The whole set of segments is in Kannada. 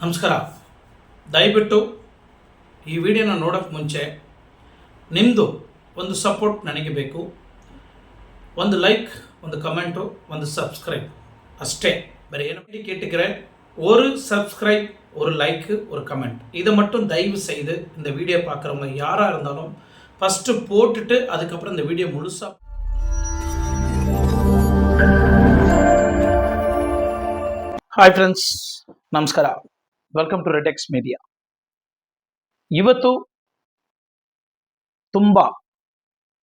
ನಮಸ್ಕಾರ ದಯವಿಟ್ಟು ಈ ವಿಡಿಯೋನ ನೋಡೋಕ್ಕೆ ಮುಂಚೆ ನಿಮ್ಮದು ಒಂದು ಸಪೋರ್ಟ್ ನನಗೆ ಬೇಕು ಒಂದು ಲೈಕ್ ಒಂದು ಕಮೆಂಟು ಒಂದು சப்ஸ்கிரைப் அஷ்டே வேறு என்ன கேட்டுக்கிறேன் ஒரு சப்ஸ்கிரைப் ஒரு லைக்கு ஒரு கமெண்ட் இதை மட்டும் தயவு செய்து இந்த வீடியோ பார்க்குறவங்க யாராக இருந்தாலும் ஃபஸ்ட்டு போட்டுட்டு அதுக்கப்புறம் இந்த வீடியோ முழுசாக ಹಾಯ್ ಫ್ರೆಂಡ್ಸ್ ನಮಸ್ಕಾರ ವೆಲ್ಕಮ್ ಟು ರೆಟೆಕ್ಸ್ ಮೀಡಿಯಾ ಇವತ್ತು ತುಂಬ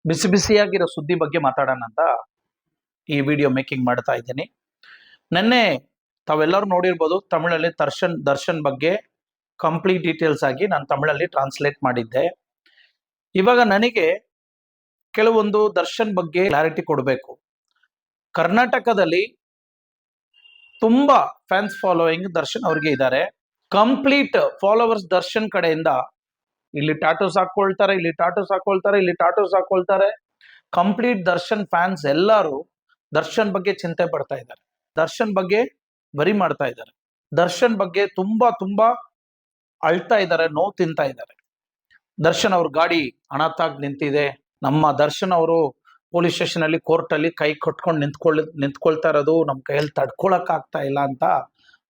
ಬಿಸಿ ಬಿಸಿಯಾಗಿರೋ ಸುದ್ದಿ ಬಗ್ಗೆ ಮಾತಾಡೋಣ ಅಂತ ಈ ವಿಡಿಯೋ ಮೇಕಿಂಗ್ ಮಾಡ್ತಾ ಇದ್ದೀನಿ. ನೆನ್ನೆ ತಾವೆಲ್ಲರೂ ನೋಡಿರ್ಬೋದು ತಮಿಳಲ್ಲಿ ದರ್ಶನ್ ದರ್ಶನ್ ಬಗ್ಗೆ ಕಂಪ್ಲೀಟ್ ಡೀಟೇಲ್ಸ್ ಆಗಿ ನಾನು ತಮಿಳಲ್ಲಿ ಟ್ರಾನ್ಸ್ಲೇಟ್ ಮಾಡಿದ್ದೆ. ಇವಾಗ ನನಗೆ ಕೆಲವೊಂದು ದರ್ಶನ್ ಬಗ್ಗೆ ಕ್ಲಾರಿಟಿ ಕೊಡಬೇಕು. ಕರ್ನಾಟಕದಲ್ಲಿ ತುಂಬಾ ಫ್ಯಾನ್ಸ್ ಫಾಲೋಯಿಂಗ್ ದರ್ಶನ್ ಅವ್ರಿಗೆ ಇದ್ದಾರೆ. ಕಂಪ್ಲೀಟ್ ಫಾಲೋವರ್ಸ್ ದರ್ಶನ್ ಕಡೆಯಿಂದ ಇಲ್ಲಿ ಟಾಟೋಸ್ ಹಾಕೊಳ್ತಾರೆ ಇಲ್ಲಿ ಟಾಟೂಸ್ ಹಾಕೊಳ್ತಾರೆ ಇಲ್ಲಿ ಟಾಟೂಸ್ ಹಾಕೊಳ್ತಾರೆ ಕಂಪ್ಲೀಟ್ ದರ್ಶನ್ ಫ್ಯಾನ್ಸ್ ಎಲ್ಲರೂ ದರ್ಶನ್ ಬಗ್ಗೆ ಚಿಂತೆ ಪಡ್ತಾ ಇದ್ದಾರೆ. ದರ್ಶನ್ ಬಗ್ಗೆ ಬರಿ ಮಾಡ್ತಾ ಇದ್ದಾರೆ. ದರ್ಶನ್ ಬಗ್ಗೆ ತುಂಬಾ ತುಂಬಾ ಅಳ್ತಾ ಇದ್ದಾರೆ, ನೋವು ತಿಂತಾ ಇದ್ದಾರೆ. ದರ್ಶನ್ ಅವ್ರ ಗಾಡಿ ಅನಾಥಾಗಿ ನಿಂತಿದೆ. ನಮ್ಮ ದರ್ಶನ್ ಅವರು ಪೊಲೀಸ್ ಸ್ಟೇಷನ್ ಅಲ್ಲಿ ಕೋರ್ಟ್ ಅಲ್ಲಿ ಕೈ ಕಟ್ಕೊಂಡು ನಿಂತ್ಕೊಳ್ಳಿ ನಿಂತ್ಕೊಳ್ತಾ ಇರೋದು ನಮ್ಮ ಕೈಯಲ್ಲಿ ತಡ್ಕೊಳಕ್ ಆಗ್ತಾ ಇಲ್ಲ ಅಂತ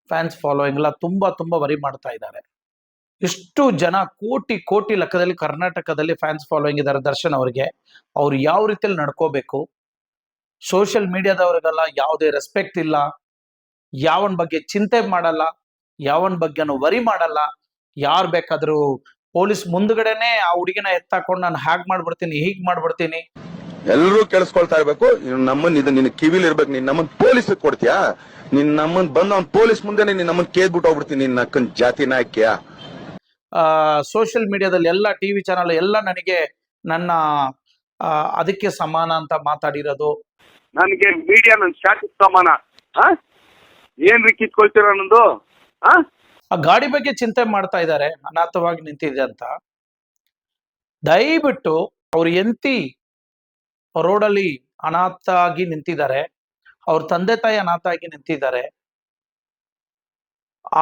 ಫ್ಯಾನ್ಸ್ ಫಾಲೋಯಿಂಗ್ ಎಲ್ಲ ತುಂಬಾ ತುಂಬಾ ವರಿ ಮಾಡ್ತಾ ಇದ್ದಾರೆ. ಇಷ್ಟು ಜನ ಕೋಟಿ ಕೋಟಿ ಲೆಕ್ಕದಲ್ಲಿ ಕರ್ನಾಟಕದಲ್ಲಿ ಫ್ಯಾನ್ಸ್ ಫಾಲೋಯಿಂಗ್ ಇದ್ದಾರೆ ದರ್ಶನ್ ಅವರಿಗೆ. ಅವ್ರು ಯಾವ ರೀತಿಯಲ್ಲಿ ನಡ್ಕೋಬೇಕು? ಸೋಷಿಯಲ್ ಮೀಡಿಯಾದವ್ರಿಗೆಲ್ಲ ಯಾವುದೇ ರೆಸ್ಪೆಕ್ಟ್ ಇಲ್ಲ. ಯಾವನ್ ಬಗ್ಗೆ ಚಿಂತೆ ಮಾಡಲ್ಲ. ಯಾವನ್ ಬಗ್ಗೆನೂ ವರಿ ಮಾಡಲ್ಲ. ಯಾರು ಬೇಕಾದ್ರೂ ಪೊಲೀಸ್ ಮುಂದ್ಗಡೆನೆ ಆ ಹುಡುಗಿನ ಎತ್ತಾಕೊಂಡು ನಾನು ಹ್ಯಾಗ್ ಮಾಡ್ಬಿಡ್ತೀನಿ, ಹೀಗ್ ಮಾಡ್ಬಿಡ್ತೀನಿ. ಎಲ್ಲರೂ ಕೇಳಿಸ್ಕೊಳ್ತಾ ಇರ್ಬೇಕು. ನಮ್ಮನ್ ಇದು ನಿನ್ನ ಕಿವಿಲ್ ಇರ್ಬೇಕು. ನೀನ್ ನಮ್ಮನ್ ಪೊಲೀಸ್ ಕೊಡ್ತೀಯಾ? ನಿನ್ ನಮ್ಮನ್ ಬಂದ್ ಅವ್ನ್ ಪೊಲೀಸ್ ಮುಂದೆ ನಿನ್ ನಮ್ಮನ್ ಕೇದ್ಬಿಟ್ಟು ಹೋಗ್ಬಿಡ್ತೀನಿ ನಿನ್ನ ಅಕ್ಕನ್ ಜಾತಿ ನಾಯಕ್ಯ. ಸೋಷಿಯಲ್ ಮೀಡಿಯಾದಲ್ಲಿ ಎಲ್ಲ ಟಿವಿ ಚಾನಲ್ ಎಲ್ಲ ನನಗೆ ನನ್ನ ಆ, ಅದಕ್ಕೆ ಸಮಾನ ಅಂತ ಮಾತಾಡಿರೋದು. ನನಗೆ ಮೀಡಿಯಾ ನನ್ ಶಾಟಿ ಸಮಾನ. ಏನ್ ರೀ ಕಿತ್ಕೊಳ್ತೀರ ನಂದು ಆ? ಆ ಗಾಡಿ ಬಗ್ಗೆ ಚಿಂತೆ ಮಾಡ್ತಾ ಇದ್ದಾರೆ. ಅನಾಥವಾಗಿ ನಿಂತಿದೆ ಅಂತ. ದಯವಿಟ್ಟು ಅವ್ರ ಎಂತಿ ರೋಡಲ್ಲಿ ಅನಾಥ ಆಗಿ ನಿಂತಿದ್ದಾರೆ. ಅವ್ರ ತಂದೆ ತಾಯಿ ಅನಾಥ ಆಗಿ ನಿಂತಿದ್ದಾರೆ.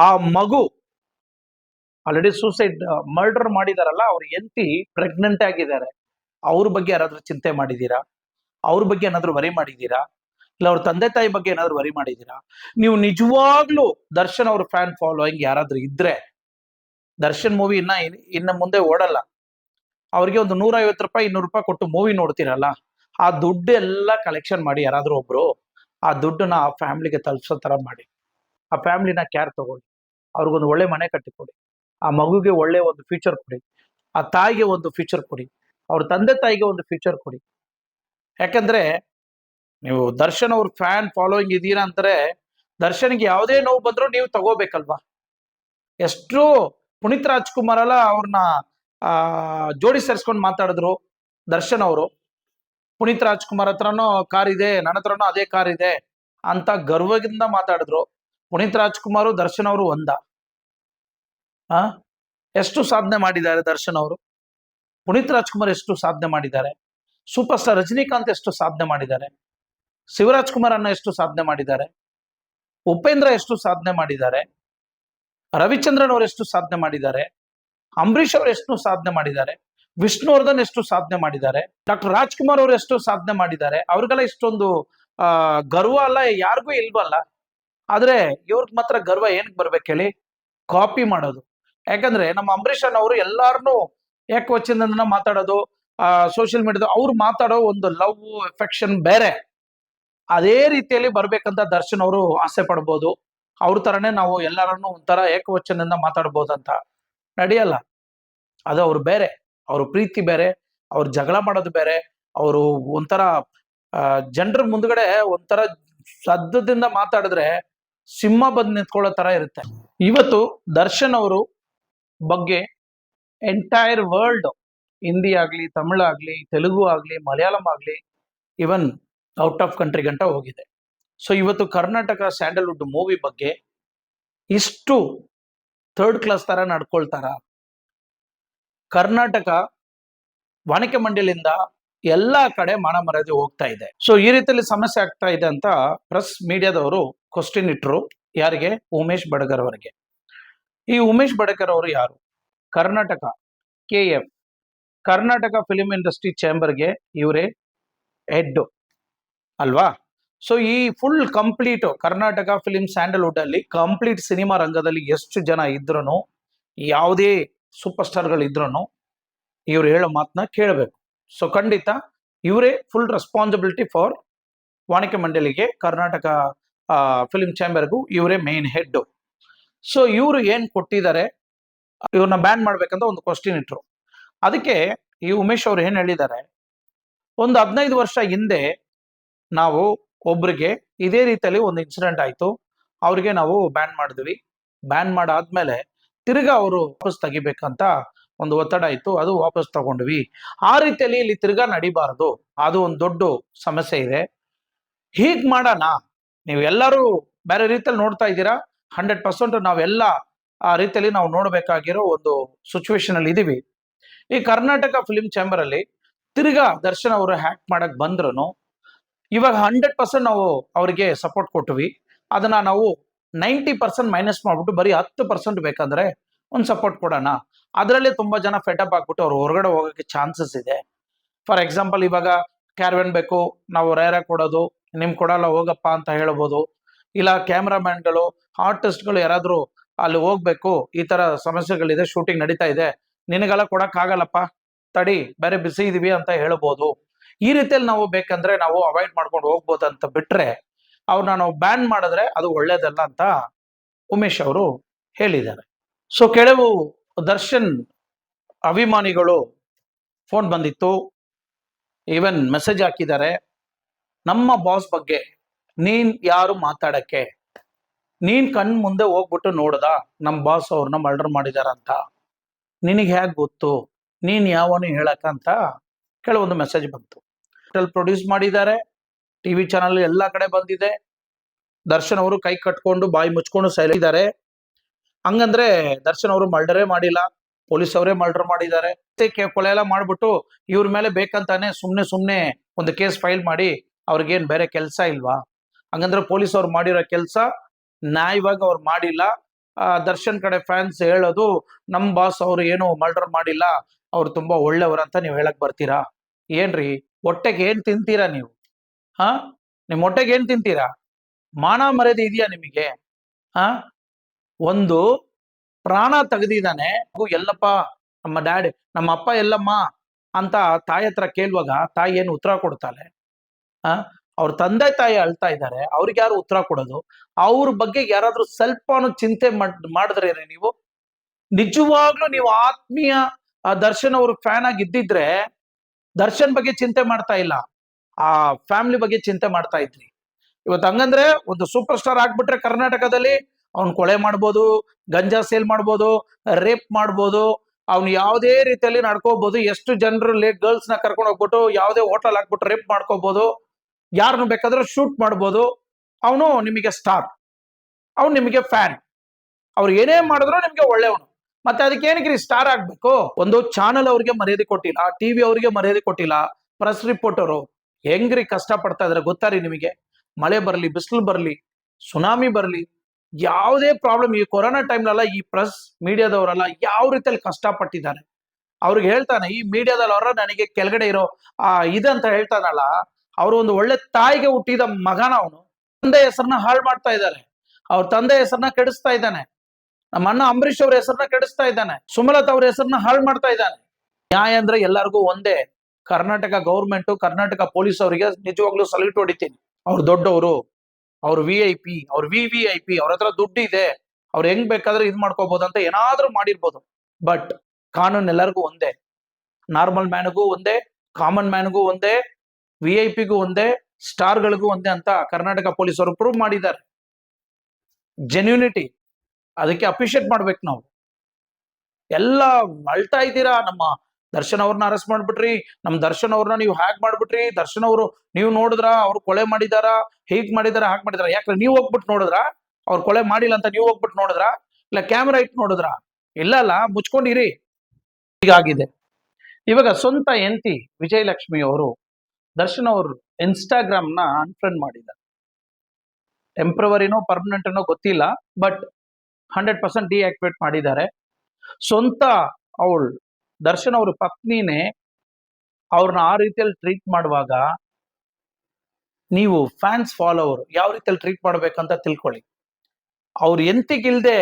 ಆ ಮಗು ಆಲ್ರೆಡಿ ಸೂಸೈಡ್ ಮರ್ಡರ್ ಮಾಡಿದಾರಲ್ಲ, ಅವ್ರ ಎಂತಿ ಪ್ರೆಗ್ನೆಂಟ್ ಆಗಿದ್ದಾರೆ. ಅವ್ರ ಬಗ್ಗೆ ಯಾರಾದ್ರೂ ಚಿಂತೆ ಮಾಡಿದೀರಾ ಅವ್ರ ಬಗ್ಗೆ ಏನಾದ್ರೂ ವರಿ ಮಾಡಿದೀರಾ ಇಲ್ಲ ಅವ್ರ ತಂದೆ ತಾಯಿ ಬಗ್ಗೆ ಏನಾದ್ರೂ ವರಿ ಮಾಡಿದೀರಾ ನೀವು ನಿಜವಾಗ್ಲೂ ದರ್ಶನ್ ಅವ್ರ ಫ್ಯಾನ್ ಫಾಲೋಯಿಂಗ್ ಯಾರಾದ್ರೂ ಇದ್ರೆ, ದರ್ಶನ್ ಮೂವಿ ಇನ್ನ ಇನ್ನ ಇನ್ನು ಮುಂದೆ ಓಡಲ್ಲ. ಅವ್ರಿಗೆ ಒಂದು ನೂರ ಐವತ್ತು ರೂಪಾಯಿ, ಇನ್ನೂರು ರೂಪಾಯಿ ಕೊಟ್ಟು ಮೂವಿ ನೋಡ್ತೀರಲ್ಲ? ಆ ದುಡ್ಡು ಎಲ್ಲ ಕಲೆಕ್ಷನ್ ಮಾಡಿ ಯಾರಾದ್ರೂ ಒಬ್ರು ಆ ದುಡ್ಡನ್ನ ಆ ಫ್ಯಾಮಿಲಿಗೆ ತಲುಪಿಸೋ ತರ ಮಾಡಿ. ಆ ಫ್ಯಾಮಿಲಿನ ಕೇರ್ ತಗೊಳ್ಳಿ. ಅವ್ರಿಗೊಂದು ಒಳ್ಳೆ ಮನೆ ಕಟ್ಟಿಕೊಡಿ. ಆ ಮಗುಗೆ ಒಳ್ಳೆ ಒಂದು ಫ್ಯೂಚರ್ ಕೊಡಿ. ಆ ತಾಯಿಗೆ ಒಂದು ಫ್ಯೂಚರ್ ಕೊಡಿ. ಅವ್ರ ತಂದೆ ತಾಯಿಗೆ ಒಂದು ಫ್ಯೂಚರ್ ಕೊಡಿ. ಯಾಕಂದ್ರೆ ನೀವು ದರ್ಶನ್ ಅವ್ರ ಫ್ಯಾನ್ ಫಾಲೋಯಿಂಗ್ ಇದೀರಾ ಅಂದ್ರೆ ದರ್ಶನ್ಗೆ ಯಾವುದೇ ನೋವು ಬಂದ್ರೂ ನೀವು ತಗೋಬೇಕಲ್ವಾ? ಎಷ್ಟು ಪುನೀತ್ ರಾಜ್ಕುಮಾರ್ ಅಲ್ಲ ಅವ್ರನ್ನ ಜೋಡಿ ಸೇರಿಸ್ಕೊಂಡು ಮಾತಾಡಿದ್ರು ದರ್ಶನ್ ಅವರು. ಪುನೀತ್ ರಾಜ್ಕುಮಾರ್ ಹತ್ರನೂ ಕಾರ್ ಇದೆ, ನನ್ನ ಹತ್ರನೂ ಅದೇ ಕಾರ್ ಇದೆ ಅಂತ ಗರ್ವದಿಂದ ಮಾತಾಡಿದ್ರು. ಪುನೀತ್ ರಾಜ್ಕುಮಾರ್, ದರ್ಶನ್ ಅವರು ಒಂದ. ಆ? ಎಷ್ಟು ಸಾಧನೆ ಮಾಡಿದ್ದಾರೆ ದರ್ಶನ್ ಅವರು? ಪುನೀತ್ ರಾಜ್ಕುಮಾರ್ ಎಷ್ಟು ಸಾಧನೆ ಮಾಡಿದ್ದಾರೆ? ಸೂಪರ್ ಸ್ಟಾರ್ ರಜನಿಕಾಂತ್ ಎಷ್ಟು ಸಾಧನೆ ಮಾಡಿದ್ದಾರೆ? ಶಿವರಾಜ್ ಕುಮಾರ್ ಅನ್ನ ಎಷ್ಟು ಸಾಧನೆ ಮಾಡಿದ್ದಾರೆ? ಉಪೇಂದ್ರ ಎಷ್ಟು ಸಾಧನೆ ಮಾಡಿದ್ದಾರೆ? ರವಿಚಂದ್ರನ್ ಅವರು ಎಷ್ಟು ಸಾಧನೆ ಮಾಡಿದ್ದಾರೆ? ಅಂಬರೀಷ್ ಅವರು ಎಷ್ಟು ಸಾಧನೆ ಮಾಡಿದ್ದಾರೆ? ವಿಷ್ಣುವರ್ಧನ್ ಎಷ್ಟು ಸಾಧನೆ ಮಾಡಿದ್ದಾರೆ, ಡಾಕ್ಟರ್ ರಾಜ್ಕುಮಾರ್ ಅವರು ಎಷ್ಟು ಸಾಧನೆ ಮಾಡಿದ್ದಾರೆ, ಅವ್ರಿಗೆಲ್ಲ ಇಷ್ಟೊಂದು, ಆ, ಗರ್ವ ಅಲ್ಲ, ಯಾರಿಗೂ ಇಲ್ವಲ್ಲ. ಆದ್ರೆ ಇವ್ರಿಗೆ ಮಾತ್ರ ಗರ್ವ ಏನಕ್ಕೆ ಬರ್ಬೇಕು ಹೇಳಿ? ಕಾಪಿ ಮಾಡೋದು. ಯಾಕಂದ್ರೆ ನಮ್ಮ ಅಂಬರೀಷ್ ಅವರು ಎಲ್ಲಾರನು ಏಕವಚನದಿಂದ ಮಾತಾಡೋದು, ಆ, ಸೋಷಿಯಲ್ ಮೀಡಿಯಾದ, ಅವ್ರು ಮಾತಾಡೋ ಒಂದು ಲವ್ ಎಫೆಕ್ಷನ್ ಬೇರೆ. ಅದೇ ರೀತಿಯಲ್ಲಿ ಬರ್ಬೇಕಂತ ದರ್ಶನ್ ಅವರು ಆಸೆ ಪಡ್ಬೋದು. ಅವ್ರ ತರನೇ ನಾವು ಎಲ್ಲರನ್ನೂ ಒಂಥರ ಏಕವಚನದಿಂದ ಮಾತಾಡ್ಬೋದಂತ. ನಡೆಯಲ್ಲ. ಅದು ಅವ್ರು ಬೇರೆ. ಅವ್ರ ಪ್ರೀತಿ ಬೇರೆ, ಅವ್ರ ಜಗಳ ಮಾಡೋದು ಬೇರೆ, ಅವರು ಒಂಥರ ಜನರ ಮುಂದ್ಗಡೆ ಒಂಥರ ಸದ್ದದಿಂದ ಮಾತಾಡಿದ್ರೆ ಸಿಂಹ ಬಂದು ನಿಂತ್ಕೊಳ್ಳೋ ತರ ಇರುತ್ತೆ. ಇವತ್ತು ದರ್ಶನ್ ಅವರು ಬಗ್ಗೆ ಎಂಟೈರ್ ವರ್ಲ್ಡ್ ಹಿಂದಿ ಆಗ್ಲಿ, ತಮಿಳು ಆಗ್ಲಿ, ತೆಲುಗು ಆಗ್ಲಿ, ಮಲಯಾಳಂ ಆಗ್ಲಿ ಇವನ್ ಔಟ್ ಆಫ್ ಕಂಟ್ರಿ ಗಂಟ ಹೋಗಿದೆ. ಸೊ ಇವತ್ತು ಕರ್ನಾಟಕ ಸ್ಯಾಂಡಲ್ವುಡ್ ಮೂವಿ ಬಗ್ಗೆ ಇಷ್ಟು ಥರ್ಡ್ ಕ್ಲಾಸ್ ತರ ನಡ್ಕೊಳ್ತಾರ? ಕರ್ನಾಟಕ ವಾಣಿಜ್ಯ ಮಂಡಳಿಯಿಂದ ಎಲ್ಲಾ ಕಡೆ ಮಾನ ಮರ್ಯಾದೆ ಹೋಗ್ತಾ ಇದೆ. ಸೊ ಈ ರೀತಿಯಲ್ಲಿ ಸಮಸ್ಯೆ ಆಗ್ತಾ ಇದೆ ಅಂತ ಪ್ರೆಸ್ ಮೀಡಿಯಾದವರು ಕ್ವಶನ್ ಇಟ್ರು. ಯಾರಿಗೆ? ಉಮೇಶ್ ಬಡಗರ್ ಅವರಿಗೆ. ಈ ಉಮೇಶ್ ಬಡಕರ್ ಅವರು ಯಾರು? Karnataka, K F, Karnataka film industry ಚೇಂಬರ್ಗೆ ಇವರೇ ಹೆಡ್ ಅಲ್ವಾ? ಸೊ ಈ full complete Karnataka film Sandalwood ಅಲ್ಲಿ ಕಂಪ್ಲೀಟ್ ಸಿನಿಮಾ ರಂಗದಲ್ಲಿ ಎಷ್ಟು ಜನ ಇದ್ರೂ ಯಾವುದೇ ಸೂಪರ್ ಸ್ಟಾರ್ಗಳಿದ್ರೂ ಇವ್ರು ಹೇಳೋ ಮಾತನ್ನ ಕೇಳಬೇಕು. ಸೊ ಖಂಡಿತ ಇವರೇ ಫುಲ್ ರೆಸ್ಪಾನ್ಸಿಬಿಲಿಟಿ ಫಾರ್ ವಾಣಿಜ್ಯ ಮಂಡಳಿಗೆ, ಕರ್ನಾಟಕ ಫಿಲಿಂ ಚೇಂಬರ್ಗೂ ಇವರೇ ಮೇನ್ ಹೆಡ್ ಸೊ ಇವರು ಏನ್ ಕೊಟ್ಟಿದ್ದಾರೆ ಇವ್ರನ್ನ ಬ್ಯಾನ್ ಮಾಡ್ಬೇಕಂತ ಒಂದು ಕ್ವಶನ್ ಇಟ್ರು. ಅದಕ್ಕೆ ಈ ಉಮೇಶ್ ಅವ್ರು ಏನ್ ಹೇಳಿದ್ದಾರೆ ಒಂದು ಹದಿನೈದು ವರ್ಷ ಹಿಂದೆ ನಾವು ಒಬ್ರಿಗೆ ಇದೇ ರೀತಿಯಲ್ಲಿ ಒಂದು ಇನ್ಸಿಡೆಂಟ್ ಆಯ್ತು, ಅವ್ರಿಗೆ ನಾವು ಬ್ಯಾನ್ ಮಾಡಿದ್ವಿ. ಬ್ಯಾನ್ ಮಾಡಾದ್ಮೇಲೆ ತಿರ್ಗಾ ಅವರು ವಾಪಸ್ ತೆಗಿಬೇಕಂತ ಒಂದು ಒತ್ತಡ ಇತ್ತು, ಅದು ವಾಪಸ್ ತಗೊಂಡ್ವಿ. ಆ ರೀತಿಯಲ್ಲಿ ಇಲ್ಲಿ ತಿರ್ಗಾ ನಡಿಬಾರದು, ಅದು ಒಂದು ದೊಡ್ಡ ಸಮಸ್ಯೆ ಇದೆ. ಹೀಗ್ ಮಾಡೋಣ, ನೀವು ಎಲ್ಲರೂ ಬೇರೆ ರೀತಿಯಲ್ಲಿ ನೋಡ್ತಾ ಇದ್ದೀರಾ? ಹಂಡ್ರೆಡ್ ಪರ್ಸೆಂಟ್ ನಾವೆಲ್ಲ ಆ ರೀತಿಯಲ್ಲಿ ನಾವು ನೋಡಬೇಕಾಗಿರೋ ಒಂದು ಸಿಚುವೇಶನ್ ಅಲ್ಲಿ ಇದೀವಿ. ಈ ಕರ್ನಾಟಕ ಫಿಲ್ಮ್ ಚೇಂಬರ್ ಅಲ್ಲಿ ತಿರ್ಗಾ ದರ್ಶನ್ ಅವರು ಹ್ಯಾಕ್ ಮಾಡಕ್ ಬಂದ್ರು ಇವಾಗ ಹಂಡ್ರೆಡ್ ಪರ್ಸೆಂಟ್ ನಾವು ಅವರಿಗೆ ಸಪೋರ್ಟ್ ಕೊಟ್ವಿ. ಅದನ್ನ ನಾವು ನೈಂಟಿ ಪರ್ಸೆಂಟ್ ಮೈನಸ್ ಮಾಡ್ಬಿಟ್ಟು ಬರೀ ಹತ್ತು ಪರ್ಸೆಂಟ್ ಬೇಕಂದ್ರೆ ಒಂದು ಸಪೋರ್ಟ್ ಕೊಡೋಣ. ಅದರಲ್ಲಿ ತುಂಬಾ ಜನ ಫೆಟಪ್ ಆಗ್ಬಿಟ್ಟು ಅವ್ರು ಹೊರಗಡೆ ಹೋಗೋಕ್ಕೆ ಚಾನ್ಸಸ್ ಇದೆ. ಫಾರ್ ಎಕ್ಸಾಂಪಲ್ ಇವಾಗ ಕ್ಯಾರ್ವೆನ್ ಬೇಕು, ನಾವು ರೇರ ಕೊಡೋದು ನಿಮ್ಗೆ ಕೊಡಲ್ಲ, ಹೋಗಪ್ಪ ಅಂತ ಹೇಳ್ಬೋದು. ಇಲ್ಲ ಕ್ಯಾಮ್ರಾಮ್ಯಾನ್ಗಳು ಆರ್ಟಿಸ್ಟ್ಗಳು ಯಾರಾದರೂ ಅಲ್ಲಿ ಹೋಗ್ಬೇಕು, ಈ ತರ ಸಮಸ್ಯೆಗಳಿದೆ ಶೂಟಿಂಗ್ ನಡೀತಾ ಇದೆ, ನಿನಗೆಲ್ಲ ಕೊಡೋಕ್ಕಾಗಲ್ಲಪ್ಪ ತಡಿ, ಬೇರೆ ಬಿಸಿ ಇದೀವಿ ಅಂತ ಹೇಳ್ಬೋದು. ಈ ರೀತಿಯಲ್ಲಿ ನಾವು ಬೇಕಂದ್ರೆ ನಾವು ಅವಾಯ್ಡ್ ಮಾಡ್ಕೊಂಡು ಹೋಗ್ಬೋದು ಅಂತ ಬಿಟ್ರೆ ಅವ್ರನ್ನ ನಾವು ಬ್ಯಾನ್ ಮಾಡಿದ್ರೆ ಅದು ಒಳ್ಳೇದಲ್ಲ ಅಂತ ಉಮೇಶ್ ಅವರು ಹೇಳಿದ್ದಾರೆ. ಸೊ ಕೆಲವು ದರ್ಶನ್ ಅಭಿಮಾನಿಗಳು ಫೋನ್ ಬಂದಿತ್ತು. ಈವನ್ ಮೆಸೇಜ್ ಹಾಕಿದ್ದಾರೆ. ನಮ್ಮ ಬಾಸ್ ಬಗ್ಗೆ ನೀನ್ ಯಾರು ಮಾತಾಡಕ್ಕೆ? ನೀನ್ ಕಣ್ ಮುಂದೆ ಹೋಗ್ಬಿಟ್ಟು ನೋಡ್ದ ನಮ್ಮ ಬಾಸ್ ಅವ್ರನ್ನ ಮರ್ಡರ್ ಮಾಡಿದಾರಂತ ನಿನಗೆ ಹೇಗೆ ಗೊತ್ತು? ನೀನ್ ಯಾವನು ಹೇಳಕ್ಕ ಅಂತ ಕೆಲವೊಂದು ಮೆಸೇಜ್ ಬಂತು. ಪ್ರೊಡ್ಯೂಸ್ ಮಾಡಿದ್ದಾರೆ. ಟಿವಿ ಚಾನಲ್ ಎಲ್ಲಾ ಕಡೆ ಬಂದಿದೆ. ದರ್ಶನ್ ಅವರು ಕೈ ಕಟ್ಕೊಂಡು ಬಾಯಿ ಮುಚ್ಕೊಂಡು ಸೈಲ್ ಇದ್ದಾರೆ. ಹಂಗಂದ್ರೆ ದರ್ಶನ್ ಅವರು ಮರ್ಡರೇ ಮಾಡಿಲ್ಲ. ಪೊಲೀಸ್ ಅವರೇ ಮರ್ಡರ್ ಮಾಡಿದ್ದಾರೆ. ಮತ್ತೆ ಕೊಲೆ ಎಲ್ಲ ಮಾಡ್ಬಿಟ್ಟು ಇವ್ರ ಮೇಲೆ ಬೇಕಂತಾನೆ ಸುಮ್ನೆ ಸುಮ್ನೆ ಒಂದು ಕೇಸ್ ಫೈಲ್ ಮಾಡಿ ಅವ್ರಿಗೇನ್ ಬೇರೆ ಕೆಲಸ ಇಲ್ವಾ? ಹಂಗಂದ್ರೆ ಪೊಲೀಸ್ ಅವ್ರು ಮಾಡಿರೋ ಕೆಲಸ ನ್ಯಾಯವಾಗಿ ಅವ್ರು ಮಾಡಿಲ್ಲ. ದರ್ಶನ್ ಕಡೆ ಫ್ಯಾನ್ಸ್ ಹೇಳೋದು ನಮ್ ಬಾಸ್ ಅವ್ರು ಏನು ಮರ್ಡರ್ ಮಾಡಿಲ್ಲ. ಅವ್ರು ತುಂಬಾ ಒಳ್ಳೆಯವ್ರು ಅಂತ ನೀವು ಹೇಳಕ್ ಬರ್ತೀರಾ? ಏನ್ರಿ? ಹೊಟ್ಟೆಗೆ ಏನ್ ತಿಂತೀರಾ ನೀವು? ಹಾ? ನಿಮ್ ಹೊಟ್ಟೆಗೆ ಏನ್ ತಿಂತೀರಾ? ಮಾನ ಮರ್ಯಾದೆ ಇದೆಯಾ ನಿಮಗೆ? ಹಾ? ಒಂದು ಪ್ರಾಣ ತೆಗೆದಿದ್ದಾನೆ ಎಲ್ಲಪ್ಪ, ನಮ್ಮ ಡ್ಯಾಡಿ, ನಮ್ಮ ಅಪ್ಪ ಎಲ್ಲಮ್ಮ ಅಂತ ತಾಯಿ ಹತ್ರ ಕೇಳುವಾಗ ತಾಯಿ ಏನು ಉತ್ತರ ಕೊಡ್ತಾಳೆ? ಆ ಅವ್ರ ತಂದೆ ತಾಯಿ ಅಳ್ತಾ ಇದ್ದಾರೆ, ಅವ್ರಿಗೆ ಯಾರು ಉತ್ತರ ಕೊಡೋದು? ಅವ್ರ ಬಗ್ಗೆ ಯಾರಾದ್ರೂ ಸ್ವಲ್ಪನೂ ಚಿಂತೆ ಮಾಡ್, ಮಾಡಿದ್ರೆ ನೀವು? ನಿಜವಾಗ್ಲೂ ನೀವು ಆತ್ಮೀಯ, ಆ ದರ್ಶನ್ ಅವ್ರ ಫ್ಯಾನ್ ಆಗಿ ಇದ್ದಿದ್ರೆ ದರ್ಶನ್ ಬಗ್ಗೆ ಚಿಂತೆ ಮಾಡ್ತಾ ಇಲ್ಲ. ಆ ಫ್ಯಾಮಿಲಿ ಬಗ್ಗೆ ಚಿಂತೆ ಮಾಡ್ತಾ ಇದ್ರಿ. ಇವತ್ತು ಹಂಗಂದ್ರೆ ಒಂದು ಸೂಪರ್ ಸ್ಟಾರ್ ಆಗ್ಬಿಟ್ರೆ ಕರ್ನಾಟಕದಲ್ಲಿ ಅವ್ನು ಕೊಳೆ ಮಾಡ್ಬೋದು, ಗಂಜಾ ಸೇಲ್ ಮಾಡ್ಬೋದು ರೇಪ್ ಮಾಡ್ಬೋದು, ಅವ್ನು ಯಾವುದೇ ರೀತಿಯಲ್ಲಿ ನಡ್ಕೋಬಹುದು ಎಷ್ಟು ಜನರು ಲೇಟ್ ಗರ್ಲ್ಸ್ನ ಕರ್ಕೊಂಡು ಹೋಗ್ಬಿಟ್ಟು ಯಾವುದೇ ಹೋಟೆಲ್ ಹಾಕ್ಬಿಟ್ಟು ರೇಪ್ ಮಾಡ್ಕೋಬಹುದು ಯಾರನ್ನು ಬೇಕಾದ್ರೂ ಶೂಟ್ ಮಾಡ್ಬೋದು, ಅವನು ನಿಮಗೆ ಸ್ಟಾರ್ ಅವನು ನಿಮಗೆ ಫ್ಯಾನ್ ಅವ್ರು ಏನೇ ಮಾಡಿದ್ರು ನಿಮಗೆ ಒಳ್ಳೆಯವನು. ಮತ್ತೆ ಅದಕ್ಕೆ ಏನಕ್ಕೆ ಸ್ಟಾರ್ ಆಗ್ಬೇಕು? ಒಂದು ಚಾನಲ್ ಅವ್ರಿಗೆ ಮರ್ಯಾದೆ ಕೊಟ್ಟಿಲ್ಲ ಟಿವಿ ಅವ್ರಿಗೆ ಮರ್ಯಾದೆ ಕೊಟ್ಟಿಲ್ಲ ಪ್ರೆಸ್ ರಿಪೋರ್ಟರು ಹೆಂಗ್ರಿ ಕಷ್ಟ ಪಡ್ತಾ ಇದ್ರೆ ಗೊತ್ತಾ ರೀ ನಿಮಗೆ? ಮಳೆ ಬರಲಿ, ಬಿಸಿಲು ಬರಲಿ, ಸುನಾಮಿ ಬರಲಿ, ಯಾವುದೇ ಪ್ರಾಬ್ಲಮ್ ಈ ಕೊರೋನಾ ಟೈಮ್ಲೆಲ್ಲ ಈ ಪ್ರೆಸ್ ಮೀಡಿಯಾದವರೆಲ್ಲ ಯಾವ ರೀತಿಯಲ್ಲಿ ಕಷ್ಟಪಟ್ಟಿದ್ದಾರೆ ಅವ್ರಿಗೆ ಹೇಳ್ತಾನೆ, ಈ ಮೀಡಿಯಾದಲ್ಲವರ ನನಗೆ ಕೆಳಗಡೆ ಇರೋ ಆ ಇದಂತ ಹೇಳ್ತಾನಲ್ಲ, ಅವರು ಒಂದು ಒಳ್ಳೆ ತಾಯಿಗೆ ಹುಟ್ಟಿದ ಮಗನ ಅವನು. ತಂದೆ ಹೆಸರನ್ನ ಹಾಳು ಮಾಡ್ತಾ ಇದ್ದಾರೆ. ಅವ್ರ ತಂದೆ ಹೆಸರನ್ನ ಕೆಡಿಸ್ತಾ ಇದ್ದಾನೆ. ನಮ್ಮ ಅಣ್ಣ ಅಂಬರೀಶ್ ಅವ್ರ ಹೆಸರನ್ನ ಕೆಡಿಸ್ತಾ ಇದ್ದಾನೆ. ಸುಮಲತಾ ಅವ್ರ ಹೆಸರನ್ನ ಹಾಳು ಮಾಡ್ತಾ ಇದ್ದಾನೆ. ನ್ಯಾಯ ಅಂದ್ರೆ ಎಲ್ಲರಿಗೂ ಒಂದೇ. ಕರ್ನಾಟಕ ಗೌರ್ಮೆಂಟ್ ಕರ್ನಾಟಕ ಪೊಲೀಸ್ ಅವರಿಗೆ ನಿಜವಾಗ್ಲೂ ಸಲ್ಯೂಟ್ ಹೊಡಿತೀನಿ. ಅವ್ರು ದೊಡ್ಡವರು, ಅವ್ರು ವಿ ಐ ಪಿ ಅವ್ರು ವಿ ವಿ ಐ ಪಿ ಅವ್ರ ಹತ್ರ ದುಡ್ಡು ಇದೆ. ಅವ್ರು ಹೆಂಗ್ ಬೇಕಾದ್ರೆ ಇದ್ ಮಾಡ್ಕೋಬಹುದು ಅಂತ ಏನಾದ್ರೂ ಮಾಡಿರ್ಬೋದು. ಬಟ್ ಕಾನೂನು ಎಲ್ಲರಿಗೂ ಒಂದೇ. ನಾರ್ಮಲ್ ಮ್ಯಾನ್ಗೂ ಒಂದೇ ಕಾಮನ್ ಮ್ಯಾನ್ಗೂ ಒಂದೇ ವಿ ಐ ಪಿಗೂ ಒಂದೇ ಸ್ಟಾರ್ಗಳಿಗೂ ಒಂದೇ ಅಂತ ಕರ್ನಾಟಕ ಪೊಲೀಸರು ಪ್ರೂವ್ ಮಾಡಿದ್ದಾರೆ. ಜೆನ್ಯೂನಿಟಿ ಅದಕ್ಕೆ ಅಪ್ರಿಷಿಯೇಟ್ ಮಾಡ್ಬೇಕು ನಾವು. ಎಲ್ಲ ಅಳ್ತಾ ಇದ್ದೀರಾ ನಮ್ಮ ದರ್ಶನ್ ಅವ್ರನ್ನ ಅರೆಸ್ಟ್ ಮಾಡ್ಬಿಟ್ರಿ. ನಮ್ ದರ್ಶನ್ ಅವ್ರನ್ನ ನೀವು ಹ್ಯಾಕ್ ಮಾಡ್ಬಿಟ್ರಿ. ದರ್ಶನ್ ಅವರು ನೀವು ನೋಡಿದ್ರ ಅವ್ರು ಕೊಲೆ ಮಾಡಿದಾರ, ಹೀಗ್ ಮಾಡಿದಾರ ಹಾಕ್ ಮಾಡಿದಾರ. ಯಾಕಂದ್ರೆ ನೀವು ಹೋಗ್ಬಿಟ್ಟು ನೋಡಿದ್ರ? ಅವ್ರು ಕೊಲೆ ಮಾಡಿಲ್ಲ ಅಂತ ನೀವು ಹೋಗ್ಬಿಟ್ಟು ನೋಡಿದ್ರ? ಇಲ್ಲ ಕ್ಯಾಮ್ರಾ ಇಟ್ ನೋಡಿದ್ರ? ಇಲ್ಲ ಅಲ್ಲ, ಮುಚ್ಕೊಂಡಿರಿ. ಹೀಗಾಗಿದೆ. ಇವಾಗ ಸ್ವಂತ ಎಂತಿ ವಿಜಯಲಕ್ಷ್ಮಿ ಅವರು ದರ್ಶನ್ ಅವರು ಇನ್ಸ್ಟಾಗ್ರಾಮ್ನ ಅನ್ಫ್ರೆಂಡ್ ಮಾಡಿದ್ದಾರೆ. ಟೆಂಪ್ರವರಿನೋ ಪರ್ಮನೆಂಟ್ ಅನ್ನೋ ಗೊತ್ತಿಲ್ಲ, ಬಟ್ ಹಂಡ್ರೆಡ್ ಪರ್ಸೆಂಟ್ ಡಿಆಕ್ಟಿವೇಟ್ ಮಾಡಿದ್ದಾರೆ. ಸ್ವಂತ ಅವಳು ದರ್ಶನ್ ಅವ್ರ ಪತ್ನಿನೇ ಅವ್ರನ್ನ ಆ ರೀತಿಯಲ್ಲಿ ಟ್ರೀಟ್ ಮಾಡುವಾಗ ನೀವು ಫ್ಯಾನ್ಸ್ ಫಾಲೋವರ್ ಯಾವ ರೀತಿಯಲ್ಲಿ ಟ್ರೀಟ್ ಮಾಡ್ಬೇಕಂತ ತಿಳ್ಕೊಳ್ಳಿ. ಅವ್ರು ಎಂತಿಗಿಲ್ದೆ,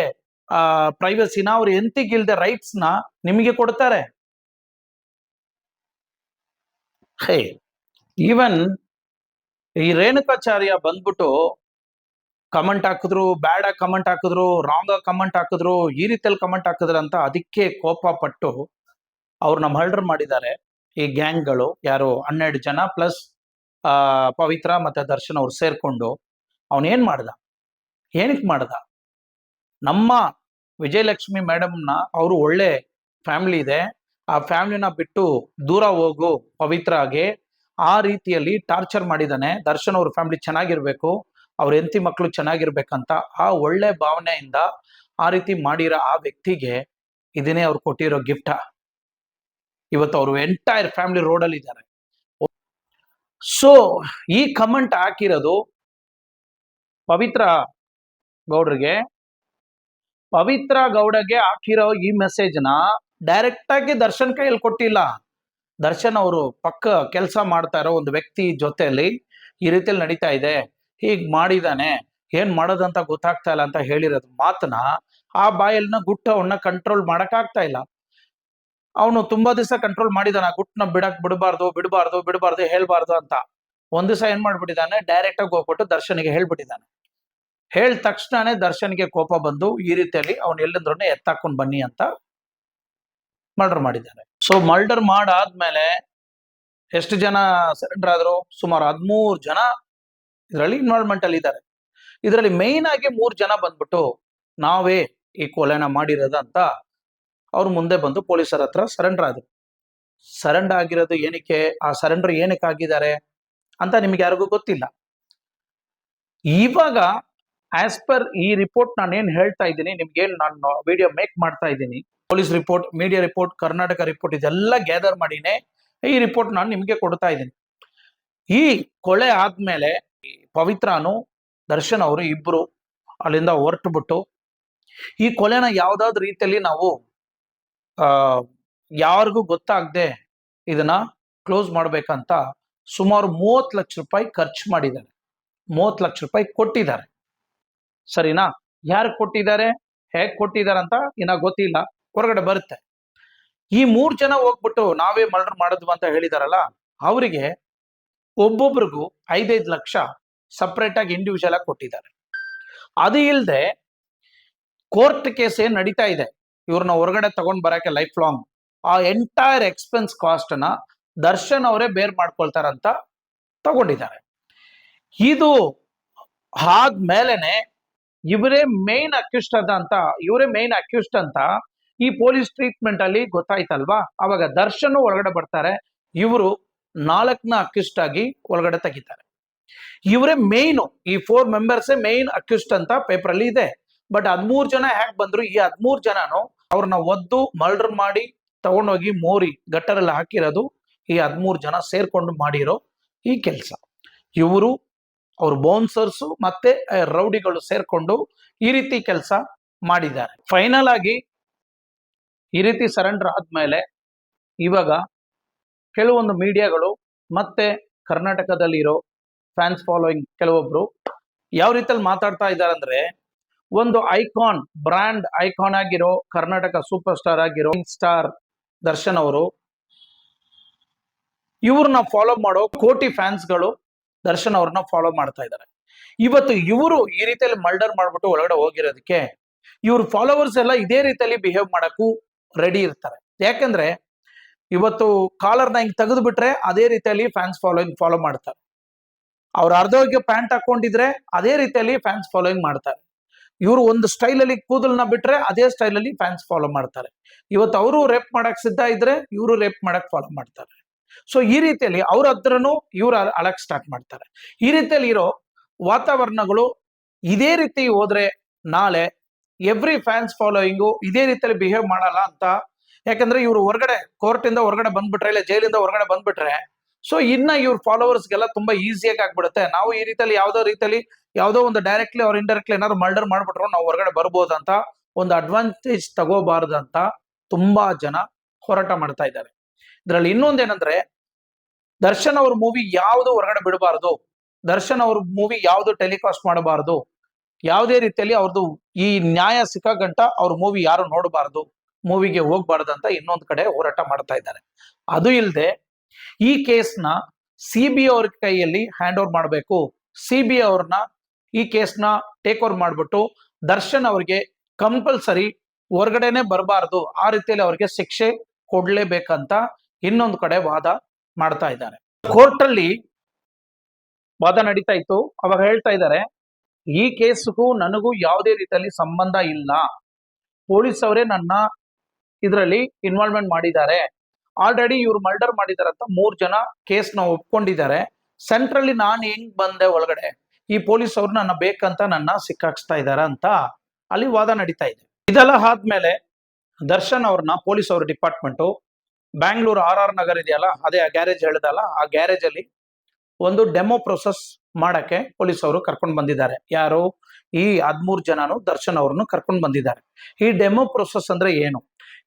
ಆ ಪ್ರೈವಸಿನ ಅವ್ರು ಎಂತಿಗಿಲ್ದೆ ರೈಟ್ಸ್ನ ನಿಮಗೆ ಕೊಡ್ತಾರೆ. ಹೇ ಈವನ್ ಈ ರೇಣುಕಾಚಾರ್ಯ ಬಂದ್ಬಿಟ್ಟು ಕಮೆಂಟ್ ಹಾಕಿದ್ರು ಬ್ಯಾಡ ಕಮೆಂಟ್ ಹಾಕಿದ್ರು ರಾಂಗ್ ಕಮೆಂಟ್ ಹಾಕಿದ್ರು, ಈ ರೀತಿಯಲ್ಲಿ ಕಮೆಂಟ್ ಹಾಕಿದ್ರು ಅಂತ ಅದಕ್ಕೆ ಕೋಪ ಪಟ್ಟು ಅವ್ರನ್ನ ಮರ್ಡರ್ ಮಾಡಿದ್ದಾರೆ. ಈ ಗ್ಯಾಂಗ್ಗಳು ಯಾರು ಹನ್ನೆರಡು ಜನ ಪ್ಲಸ್ ಪವಿತ್ರ ಮತ್ತೆ ದರ್ಶನ್ ಅವ್ರು ಸೇರ್ಕೊಂಡು ಅವನೇನ್ ಮಾಡ್ದ? ಏನಕ್ಕೆ ಮಾಡ್ದ? ನಮ್ಮ ವಿಜಯಲಕ್ಷ್ಮಿ ಮೇಡಮ್ನ ಅವರು ಒಳ್ಳೆ ಫ್ಯಾಮಿಲಿ ಇದೆ. ಆ ಫ್ಯಾಮಿಲಿನ ಬಿಟ್ಟು ದೂರ ಹೋಗು ಪವಿತ್ರಾಗೆ. ಆ ರೀತಿಯಲ್ಲಿ ಟಾರ್ಚರ್ ಮಾಡಿದ್ದಾನೆ. ದರ್ಶನ್ ಅವ್ರ ಫ್ಯಾಮಿಲಿ ಚೆನ್ನಾಗಿರ್ಬೇಕು. ಅವ್ರ ಹೆಂಡತಿ ಮಕ್ಕಳು ಚೆನ್ನಾಗಿರ್ಬೇಕಂತ ಆ ಒಳ್ಳೆ ಭಾವನೆಯಿಂದ ಆ ರೀತಿ ಮಾಡಿರೋ ಆ ವ್ಯಕ್ತಿಗೆ ಇದನ್ನೇ ಅವ್ರು ಕೊಟ್ಟಿರೋ ಗಿಫ್ಟ. ಇವತ್ತು ಅವರು ಎಂಟೈರ್ ಫ್ಯಾಮಿಲಿ ರೋಡಲ್ಲಿ ಇದ್ದಾರೆ. ಸೊ ಈ ಕಮೆಂಟ್ ಹಾಕಿರೋದು ಪವಿತ್ರ ಗೌಡ್ರಿಗೆ. ಪವಿತ್ರ ಗೌಡಗೆ ಹಾಕಿರೋ ಈ ಮೆಸೇಜ್ನ ಡೈರೆಕ್ಟ್ ಆಗಿ ದರ್ಶನ್ ಕೈಯಲ್ಲಿ ಕೊಟ್ಟಿಲ್ಲ. ದರ್ಶನ್ ಅವರು ಪಕ್ಕ ಕೆಲಸ ಮಾಡ್ತಾ ಇರೋ ಒಂದು ವ್ಯಕ್ತಿ ಜೊತೆಯಲ್ಲಿ ಈ ರೀತಿಯಲ್ಲಿ ನಡೀತಾ ಇದೆ. ಹೀಗ್ ಮಾಡಿದಾನೆ. ಏನ್ ಮಾಡೋದಂತ ಗೊತ್ತಾಗ್ತಾ ಇಲ್ಲ ಅಂತ ಹೇಳಿರೋದು ಮಾತನ್ನ ಆ ಬಾಯಲ್ನ ಗುಟ್ಟವನ್ನ ಕಂಟ್ರೋಲ್ ಮಾಡಕ್ ಆಗ್ತಾ ಇಲ್ಲ. ಅವನು ತುಂಬಾ ದಿವಸ ಕಂಟ್ರೋಲ್ ಮಾಡಿದಾನ. ಗುಟ್ನ ಬಿಡಕ್ ಬಿಡಬಾರ್ದು ಬಿಡಬಾರ್ದು ಬಿಡಬಾರ್ದು, ಹೇಳ್ಬಾರ್ದು ಅಂತ. ಒಂದ್ ದಿವಸ ಏನ್ ಮಾಡ್ಬಿಟ್ಟಿದ್ದಾನೆ ಡೈರೆಕ್ಟ್ ಆಗಿ ಹೋಗ್ಬಿಟ್ಟು ದರ್ಶನ್ಗೆ ಹೇಳ್ಬಿಟ್ಟಿದ್ದಾನೆ ಹೇಳ್ ತಕ್ಷಣನೇ ದರ್ಶನ್ಗೆ ಕೋಪ ಬಂದು ಈ ರೀತಿಯಲ್ಲಿ ಅವ್ನು ಎಲ್ಲಿಂದ್ರೂ ಎತ್ತಾಕೊಂಡ್ ಬನ್ನಿ ಅಂತ ಮರ್ಡರ್ ಮಾಡಿದ್ದಾನೆ ಸೊ ಮರ್ಡರ್ ಮಾಡಾದ್ಮೇಲೆ ಎಷ್ಟು ಜನ ಸರೆಂಡರ್ ಆದ್ರು? ಸುಮಾರು ಹದ್ಮೂರ್ ಜನ ಇದರಲ್ಲಿ ಇನ್ವಾಲ್ವ್ಮೆಂಟ್ ಅಲ್ಲಿ ಇದ್ದಾರೆ ಇದರಲ್ಲಿ ಮೇಯ್ನ್ ಆಗಿ ಮೂರ್ ಜನ ಬಂದ್ಬಿಟ್ಟು ನಾವೇ ಈ ಕೊಲೆನ ಮಾಡಿರೋದು ಅಂತ ಅವ್ರು ಮುಂದೆ ಬಂದು ಪೊಲೀಸರ ಹತ್ರ ಸರೆಂಡರ್ ಆದ್ರು. ಸರೆಂಡರ್ ಆಗಿರೋದು ಏನಕ್ಕೆ? ಆ ಸರೆಂಡರ್ ಏನಕ್ಕೆ ಆಗಿದ್ದಾರೆ ಅಂತ ನಿಮ್ಗೆ ಯಾರಿಗೂ ಗೊತ್ತಿಲ್ಲ. ಇವಾಗ ಆಸ್ ಪರ್ ಈ ರಿಪೋರ್ಟ್ ನಾನು ಏನ್ ಹೇಳ್ತಾ ಇದ್ದೀನಿ, ನಿಮ್ಗೆ ಏನ್ ನಾನು ವಿಡಿಯೋ ಮೇಕ್ ಮಾಡ್ತಾ ಇದ್ದೀನಿ. Police report media report Karnataka report ಇದೆಲ್ಲ ಗ್ಯಾದರ್ ಮಾಡಿನೇ ಈ ರಿಪೋರ್ಟ್ ನಾನು ನಿಮ್ಗೆ ಕೊಡ್ತಾ ಇದ್ದೀನಿ. ಈ ಕೊಳೆ ಆದ್ಮೇಲೆ ಪವಿತ್ರಾನು, ದರ್ಶನ್ ಅವರು ಇಬ್ರು ಅಲ್ಲಿಂದ ಹೊರಟು ಬಿಟ್ಟು ಈ ಕೊಲೆನ ಯಾವ್ದಾದ್ರು ರೀತಿಯಲ್ಲಿ ನಾವು ಯಾರಿಗೂ ಗೊತ್ತಾಗದೆ ಇದನ್ನ ಕ್ಲೋಸ್ ಮಾಡ್ಬೇಕಂತ ಸುಮಾರು ಮೂವತ್ತು ಲಕ್ಷ ರೂಪಾಯಿ ಖರ್ಚು ಮಾಡಿದ್ದಾರೆ. ಮೂವತ್ತು ಲಕ್ಷ ರೂಪಾಯಿ ಕೊಟ್ಟಿದ್ದಾರೆ. ಸರಿನಾ? ಯಾರು ಕೊಟ್ಟಿದ್ದಾರೆ? ಹೇಗೆ ಕೊಟ್ಟಿದ್ದಾರೆ ಅಂತ ಇನ್ನ ಗೊತ್ತಿಲ್ಲ. ಹೊರಗಡೆ ಬರುತ್ತೆ. ಈ ಮೂರ್ ಜನ ಹೋಗ್ಬಿಟ್ಟು ನಾವೇ ಮರ್ಡರ್ ಮಾಡಿದ್ವು ಅಂತ ಹೇಳಿದಾರಲ್ಲ, ಅವರಿಗೆ ಒಬ್ಬೊಬ್ರಿಗೂ ಐದೈದು ಲಕ್ಷ ಸಪ್ರೇಟ್ ಆಗಿ ಇಂಡಿವಿಜುವಲ್ ಆಗಿ ಕೊಟ್ಟಿದ್ದಾರೆ. ಅದು ಇಲ್ಲದೆ ಕೋರ್ಟ್ ಕೇಸ್ ಏನ್ ನಡೀತಾ ಇದೆ. ಇವ್ರನ್ನ ಹೊರಗಡೆ ತಗೊಂಡ್ ಬರಕ್ಕೆ ಲೈಫ್ ಲಾಂಗ್ ಆ ಎಂಟೈರ್ ಎಕ್ಸ್ಪೆನ್ಸ್ ಕಾಸ್ಟ್ನ ದರ್ಶನ್ ಅವರೇ ಬೇರ್ ಮಾಡ್ಕೊಳ್ತಾರಂತ ತಗೊಂಡಿದ್ದಾರೆ. ಇದು ಆದ್ಮೇಲೆನೆ ಇವರೇ ಮೇನ್ ಅಕ್ಯೂಸ್ಟ್ ಅದ ಅಂತ ಇವರೇ ಮೇನ್ ಅಕ್ಯೂಸ್ಟ್ ಅಂತ ಈ ಪೊಲೀಸ್ ಟ್ರೀಟ್ಮೆಂಟ್ ಅಲ್ಲಿ ಗೊತ್ತಾಯ್ತಲ್ವಾ? ಅವಾಗ ದರ್ಶನ್ ಒಳಗಡೆ ಬರ್ತಾರೆ, ಇವರು ನಾಲ್ಕನ ಅಕ್ಯೂಸ್ಟ್ ಆಗಿ ಒಳಗಡೆ ತೆಗಿತಾರೆ. ಇವರೇ ಮೇಯ್ನು ಈ ಫೋರ್ ಮೆಂಬರ್ಸೇ ಮೇನ್ ಅಕ್ಯೂಸ್ಟ್ ಅಂತ ಪೇಪರ್ ಅಲ್ಲಿ ಇದೆ. ಬಟ್ ಹದ್ಮೂರ್ ಜನ ಹ್ಯಾಕ್ ಬಂದ್ರು? ಈ ಹದ್ಮೂರ್ ಜನನು ಅವ್ರನ್ನ ಒದ್ದು ಮರ್ಡರ್ ಮಾಡಿ ತಗೊಂಡೋಗಿ ಮೋರಿ ಗಟ್ಟರಲ್ಲಿ ಹಾಕಿರೋದು ಈ ಹದಿಮೂರು ಜನ ಸೇರ್ಕೊಂಡು ಮಾಡಿರೋ ಈ ಕೆಲಸ. ಇವರು ಅವ್ರ ಬೌನ್ಸರ್ಸು ಮತ್ತೆ ರೌಡಿಗಳು ಸೇರ್ಕೊಂಡು ಈ ರೀತಿ ಕೆಲಸ ಮಾಡಿದ್ದಾರೆ. ಫೈನಲ್ ಆಗಿ ಈ ರೀತಿ ಸರೆಂಡರ್ ಆದ್ಮೇಲೆ ಇವಾಗ ಕೆಲವೊಂದು ಮೀಡಿಯಾಗಳು ಮತ್ತೆ ಕರ್ನಾಟಕದಲ್ಲಿರೋ ಫ್ಯಾನ್ಸ್ ಫಾಲೋಯಿಂಗ್ ಕೆಲವೊಬ್ರು ಯಾವ ರೀತಿಯಲ್ಲಿ ಮಾತಾಡ್ತಾ ಇದ್ದಾರೆ ಅಂದ್ರೆ ಒಂದು ಐಕಾನ್, ಬ್ರ್ಯಾಂಡ್ ಐಕಾನ್ ಆಗಿರೋ ಕರ್ನಾಟಕ ಸೂಪರ್ ಸ್ಟಾರ್ ಆಗಿರೋ ಸ್ಟಾರ್ ದರ್ಶನ್ ಅವರು. ಇವ್ರನ್ನ ಫಾಲೋ ಮಾಡೋ ಕೋಟಿ ಫ್ಯಾನ್ಸ್ಗಳು ದರ್ಶನ್ ಅವ್ರನ್ನ ಫಾಲೋ ಮಾಡ್ತಾ ಇದ್ದಾರೆ ಇವತ್ತು ಇವರು ಈ ರೀತಿಯಲ್ಲಿ ಮರ್ಡರ್ ಮಾಡ್ಬಿಟ್ಟು ಒಳಗಡೆ ಹೋಗಿರೋದಕ್ಕೆ ಇವ್ರ ಫಾಲೋವರ್ಸ್ ಎಲ್ಲ ಇದೇ ರೀತಿಯಲ್ಲಿ ಬಿಹೇವ್ ಮಾಡೋಕ್ಕೂ ರೆಡಿ ಇರ್ತಾರೆ. ಯಾಕಂದ್ರೆ ಇವತ್ತು ಕಾಲರ್ನ ಹಿಂಗೆ ತೆಗೆದು ಬಿಟ್ರೆ ಅದೇ ರೀತಿಯಲ್ಲಿ ಫ್ಯಾನ್ಸ್ ಫಾಲೋಯಿಂಗ್ ಫಾಲೋ ಮಾಡ್ತಾರೆ. ಅವ್ರ ಅರ್ಧೋಗ್ಯ ಪ್ಯಾಂಟ್ ಹಾಕೊಂಡಿದ್ರೆ ಅದೇ ರೀತಿಯಲ್ಲಿ ಫ್ಯಾನ್ಸ್ ಫಾಲೋಯಿಂಗ್ ಮಾಡ್ತಾರೆ. ಇವರು ಒಂದು ಸ್ಟೈಲ್ ಅಲ್ಲಿ ಕೂದಲ್ನ ಬಿಟ್ರೆ ಅದೇ ಸ್ಟೈಲ್ ಅಲ್ಲಿ ಫ್ಯಾನ್ಸ್ ಫಾಲೋ ಮಾಡ್ತಾರೆ. ಇವತ್ತು ಅವರು ರೇಪ್ ಮಾಡಕ್ ಸಿದ್ಧ ಇದ್ರೆ ಇವರು ರೇಪ್ ಮಾಡಕ್ ಫಾಲೋ ಮಾಡ್ತಾರೆ. ಸೊ ಈ ರೀತಿಯಲ್ಲಿ ಅವ್ರ ಹತ್ರನೂ ಇವ್ರು ಅಳಕ್ ಸ್ಟಾರ್ಟ್ ಮಾಡ್ತಾರೆ. ಈ ರೀತಿಯಲ್ಲಿ ಇರೋ ವಾತಾವರಣಗಳು ಇದೇ ರೀತಿ ಹೋದ್ರೆ ನಾಳೆ ಎವ್ರಿ ಫ್ಯಾನ್ಸ್ ಫಾಲೋಯಿಂಗು ಇದೇ ರೀತಿಯಲ್ಲಿ ಬಿಹೇವ್ ಮಾಡಲ್ಲ ಅಂತ. ಯಾಕಂದ್ರೆ ಇವ್ರು ಹೊರಗಡೆ ಕೋರ್ಟ್ ಇಂದ ಹೊರಗಡೆ ಬಂದ್ಬಿಟ್ರೆ ಇಲ್ಲ ಜೈಲಿಂದ ಹೊರಗಡೆ ಬಂದ್ಬಿಟ್ರೆ ಸೊ ಇನ್ನ ಇವ್ರ ಫಾಲೋವರ್ಸ್ಗೆಲ್ಲ ತುಂಬಾ ಈಸಿಯಾಗಿ ಆಗ್ಬಿಡುತ್ತೆ. ನಾವು ಈ ರೀತಿಯಲ್ಲಿ ಯಾವ್ದೋ ರೀತಿಯಲ್ಲಿ ಯಾವ್ದೋ ಒಂದು ಡೈರೆಕ್ಟ್ಲಿ ಅವ್ರ ಇಂಡೈರೆಕ್ಟ್ಲಿ ಏನಾದ್ರು ಮರ್ಡರ್ ಮಾಡ್ಬಿಟ್ರು, ನಾವು ಹೊರಗಡೆ ಬರ್ಬೋದಂತ ಒಂದು ಅಡ್ವಾಂಟೇಜ್ ತಗೋಬಾರ್ದಂತ ತುಂಬಾ ಜನ ಹೋರಾಟ ಮಾಡ್ತಾ ಇದ್ದಾರೆ. ಇದರಲ್ಲಿ ಇನ್ನೊಂದೇನಂದ್ರೆ, ದರ್ಶನ್ ಅವ್ರ ಮೂವಿ ಯಾವುದು ಹೊರಗಡೆ ಬಿಡಬಾರ್ದು, ದರ್ಶನ್ ಅವ್ರ ಮೂವಿ ಯಾವುದು ಟೆಲಿಕಾಸ್ಟ್ ಮಾಡಬಾರ್ದು, ಯಾವುದೇ ರೀತಿಯಲ್ಲಿ ಅವ್ರದ್ದು ಈ ನ್ಯಾಯ ಸಿಕ್ಕಾಗಂಟ ಅವ್ರ ಮೂವಿ ಯಾರು ನೋಡಬಾರ್ದು ಮೂವಿಗೆ ಹೋಗ್ಬಾರ್ದು ಅಂತ ಇನ್ನೊಂದು ಕಡೆ ಹೋರಾಟ ಮಾಡ್ತಾ ಇದ್ದಾರೆ. ಅದು ಇಲ್ಲದೆ ಈ ಕೇಸ್ನ ಸಿ ಬಿ ಅವ್ರ ಕೈಯಲ್ಲಿ ಹ್ಯಾಂಡ್ ಓವರ್ ಮಾಡಬೇಕು. ಸಿ ಬಿ ಅವ್ರನ್ನ ಈ ಕೇಸ್ನ ಟೇಕ್ ಓವರ್ ಮಾಡ್ಬಿಟ್ಟು ದರ್ಶನ್ ಅವ್ರಿಗೆ ಕಂಪಲ್ಸರಿ ಹೊರಗಡೆನೆ ಬರಬಾರ್ದು, ಆ ರೀತಿಯಲ್ಲಿ ಅವ್ರಿಗೆ ಶಿಕ್ಷೆ ಕೊಡ್ಲೇಬೇಕಂತ ಇನ್ನೊಂದು ಕಡೆ ವಾದ ಮಾಡ್ತಾ ಇದ್ದಾರೆ. ಕೋರ್ಟ್ ಅಲ್ಲಿ ವಾದ ನಡೀತಾ ಇತ್ತು. ಅವಾಗ ಹೇಳ್ತಾ ಇದ್ದಾರೆ, ಈ ಕೇಸ್ಗೂ ನನಗೂ ಯಾವುದೇ ರೀತಿಯಲ್ಲಿ ಸಂಬಂಧ ಇಲ್ಲ. ಪೊಲೀಸ್ ಅವರೇ ನನ್ನ ಇದರಲ್ಲಿ ಇನ್ವಾಲ್ವ್ಮೆಂಟ್ ಮಾಡಿದ್ದಾರೆ. ಆಲ್ರೆಡಿ ಇವ್ರು ಮರ್ಡರ್ ಮಾಡಿದಾರೆ ಅಂತ ಮೂರ್ ಜನ ಕೇಸ್ನ ಒಪ್ಕೊಂಡಿದ್ದಾರೆ. ಸೆಂಟ್ರಲ್ಲಿ ನಾನು ಹೆಂಗ್ ಬಂದೆ ಒಳಗಡೆ? ಈ ಪೊಲೀಸ್ ಅವ್ರು ನನ್ನ ಬೇಕಂತ ನನ್ನ ಸಿಕ್ಕಾಕ್ಸ್ತಾ ಇದಾರ ಅಂತ ಅಲ್ಲಿ ವಾದ ನಡೀತಾ ಇದೆ. ಇದೆಲ್ಲ ಆದ್ಮೇಲೆ ದರ್ಶನ್ ಅವ್ರನ್ನ ಪೊಲೀಸ್ ಅವ್ರ department, Bangalore R R Nagar ಇದೆಯಲ್ಲ, ಅದೇ ಆ ಗ್ಯಾರೇಜ್ ಹೇಳಿದಲ್ಲ, ಆ ಗ್ಯಾರೇಜ್ ಅಲ್ಲಿ ಒಂದು ಡೆಮೋ ಪ್ರೊಸೆಸ್ ಮಾಡಕ್ಕೆ ಪೊಲೀಸ್ ಅವರು ಕರ್ಕೊಂಡು ಬಂದಿದ್ದಾರೆ. ಯಾರು? ಈ ಹದ್ಮೂರು ಜನನು ದರ್ಶನ್ ಅವ್ರನ್ನು ಕರ್ಕೊಂಡು ಬಂದಿದ್ದಾರೆ. ಈ ಡೆಮೋ ಪ್ರೊಸೆಸ್ ಅಂದ್ರೆ ಏನು?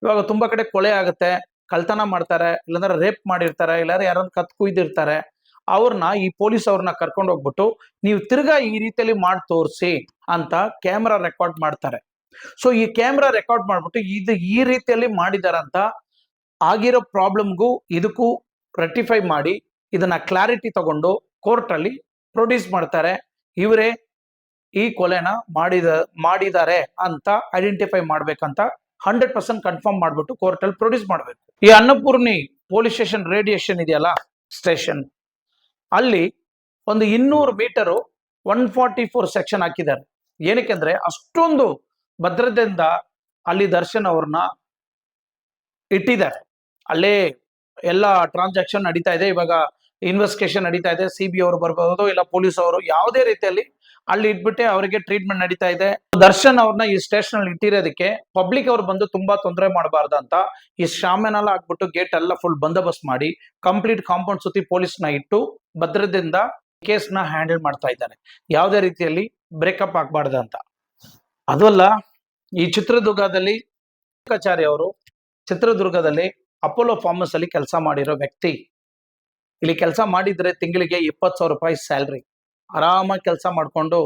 ಇವಾಗ ತುಂಬಾ ಕಡೆ ಕೊಲೆ ಆಗುತ್ತೆ, ಕಳ್ತನ ಮಾಡ್ತಾರೆ, ಇಲ್ಲಾಂದ್ರೆ ರೇಪ್ ಮಾಡಿರ್ತಾರೆ, ಇಲ್ಲಾಂದ್ರೆ ಯಾರನ್ನ ಕತ್ ಕುಯ್ದಿರ್ತಾರೆ ಅವ್ರನ್ನ, ಈ ಪೊಲೀಸ್ ಅವ್ರನ್ನ ಕರ್ಕೊಂಡು ಹೋಗ್ಬಿಟ್ಟು, ನೀವು ತಿರ್ಗಾ ಈ ರೀತಿಯಲ್ಲಿ ಮಾಡಿ ತೋರಿಸಿ ಅಂತ ಕ್ಯಾಮ್ರಾ ರೆಕಾರ್ಡ್ ಮಾಡ್ತಾರೆ. ಸೊ, ಈ ಕ್ಯಾಮ್ರಾ ರೆಕಾರ್ಡ್ ಮಾಡ್ಬಿಟ್ಟು, ಇದು ಈ ರೀತಿಯಲ್ಲಿ ಮಾಡಿದಾರಂತ ಆಗಿರೋ ಪ್ರಾಬ್ಲಮ್ಗೂ ಇದಕ್ಕೂ ರೆಟಿಫೈ ಮಾಡಿ, ಇದನ್ನ ಕ್ಲಾರಿಟಿ ತಗೊಂಡು ಕೋರ್ಟ್ ಅಲ್ಲಿ ಪ್ರೊಡ್ಯೂಸ್ ಮಾಡ್ತಾರೆ. ಇವರೇ ಈ ಕೊಲೆನ ಮಾಡಿದ, ಮಾಡಿದ್ದಾರೆ ಅಂತ ಐಡೆಂಟಿಫೈ ಮಾಡ್ಬೇಕಂತ ಹಂಡ್ರೆಡ್ ಪರ್ಸೆಂಟ್ ಕನ್ಫರ್ಮ್ ಮಾಡ್ಬಿಟ್ಟು ಕೋರ್ಟ್ ಅಲ್ಲಿ ಪ್ರೊಡ್ಯೂಸ್ ಮಾಡ್ಬೇಕು. ಈ ಅನ್ನಪೂರ್ಣಿ ಪೊಲೀಸ್ ಸ್ಟೇಷನ್ ರೇಡಿಯೇಷನ್ ಇದೆಯಲ್ಲ, ಸ್ಟೇಷನ್. ಅಲ್ಲಿ ಒಂದು ಇನ್ನೂರು metre one forty four section ಹಾಕಿದ್ದಾರೆ. ಏನಕ್ಕೆ ಅಂದ್ರೆ ಅಷ್ಟೊಂದು ಭದ್ರತೆಯಿಂದ ಅಲ್ಲಿ ದರ್ಶನ್ ಅವ್ರನ್ನ ಇಟ್ಟಿದ್ದಾರೆ. ಅಲ್ಲೇ ಎಲ್ಲ ಟ್ರಾನ್ಸಾಕ್ಷನ್ ನಡೀತಾ ಇದೆ. ಇವಾಗ ಇನ್ವೆಸ್ಟಿಗೇಷನ್ ನಡೀತಾ ಇದೆ. ಸಿ ಬಿ ಅವರು ಬರ್ಬೋದು, ಇಲ್ಲ ಪೊಲೀಸ್ ಅವರು, ಯಾವುದೇ ರೀತಿಯಲ್ಲಿ ಅಲ್ಲಿ ಇಟ್ಬಿಟ್ಟೆ ಅವರಿಗೆ ಟ್ರೀಟ್ಮೆಂಟ್ ನಡೀತಾ ಇದೆ. ದರ್ಶನ್ ಅವ್ರನ್ನ ಈ ಸ್ಟೇಷನ್ ಅಲ್ಲಿ ಇಟ್ಟಿರೋದಕ್ಕೆ ಪಬ್ಲಿಕ್ ಅವ್ರು ಬಂದು ತುಂಬಾ ತೊಂದರೆ ಮಾಡಬಾರ್ದು ಅಂತ ಈ ಶಾಮೆನೆಲ್ಲ ಹಾಕ್ಬಿಟ್ಟು ಗೇಟ್ ಎಲ್ಲ ಫುಲ್ ಬಂದೋಬಸ್ತ್ ಮಾಡಿ ಕಂಪ್ಲೀಟ್ ಕಾಂಪೌಂಡ್ ಸುತ್ತಿ ಪೊಲೀಸ್ನ ಇಟ್ಟು ಭದ್ರದಿಂದ ಕೇಸ್ನ ಹ್ಯಾಂಡಲ್ ಮಾಡ್ತಾ ಇದ್ದಾರೆ. ಯಾವುದೇ ರೀತಿಯಲ್ಲಿ ಬ್ರೇಕಪ್ ಆಗ್ಬಾರ್ದು ಅಂತ. ಅದು ಅಲ್ಲ ಈ ಚಿತ್ರದುರ್ಗದಲ್ಲಿ ಕಚಾರಿ ಅವರು ಚಿತ್ರದುರ್ಗದಲ್ಲಿ ಅಪೋಲೋ ಫಾರ್ಮಸ್ ಅಲ್ಲಿ ಕೆಲಸ ಮಾಡಿರೋ ವ್ಯಕ್ತಿ. ಇಲ್ಲಿ ಕೆಲಸ ಮಾಡಿದ್ರೆ ತಿಂಗಳಿಗೆ ಇಪ್ಪತ್ತು ಸಾವಿರ ರೂಪಾಯಿ ಸ್ಯಾಲ್ರಿ ಆರಾಮಾಗಿ ಕೆಲಸ ಮಾಡಿಕೊಂಡು,